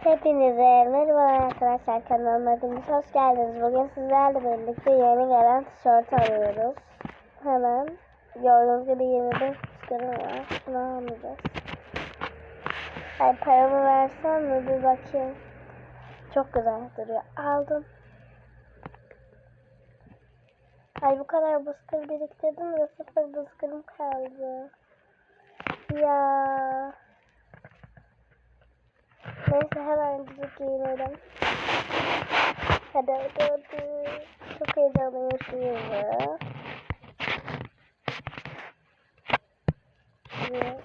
Hepinize merhaba arkadaşlar kanalıma hepiniz hoş geldiniz. Bugün sizlerle birlikte yeni gelen tişört alıyoruz. Hemen gördüğünüz gibi yeni bir tişörtüm var. Şunu almayacağız. Ay paramı versen mi bir bakayım. Çok güzel duruyor. Aldım. Ay bu kadar bıskır biriktirdim de sıfır bıskırım kaldı. Ya. Neyse hemen gidip giyinelim. Hadi hadi hadi. Çok heyecanlıyım şimdi. Evet.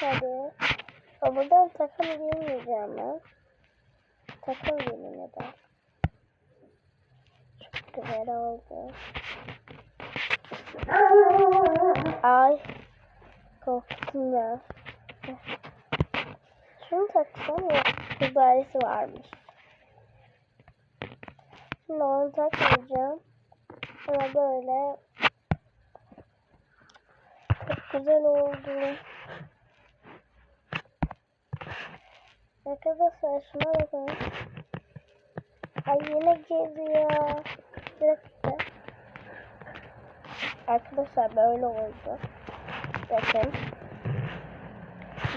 Hadi. O buradan takım giymeyeceğim ben. Takım giyeyim da. Çok güzel oldu. Ay. Korktum ya. Şunu taksam ya. Mübaresi varmış. Şimdi onu takmayacağım. Ama böyle çok güzel oldu. Arkadaşlar şuna bakın. Ay yine geziyor. Bir dakika. Arkadaşlar böyle oldu. Bakın.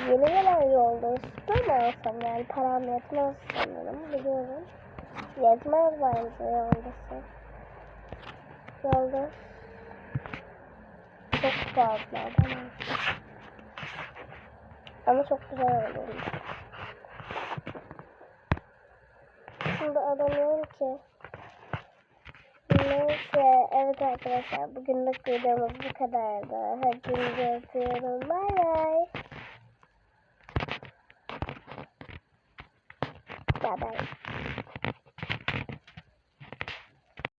Yeni gelen yolda üstüne alsam yani param yetmez sanırım biliyorum. Yetmez bence yoldası. Yolda çok fazla adam Ama çok güzel olmuş. Şimdi alamıyorum ki. Evet arkadaşlar bugünlük videomuz bu kadardı. Hepinizi öpüyorum. Bay bay. Bay bay.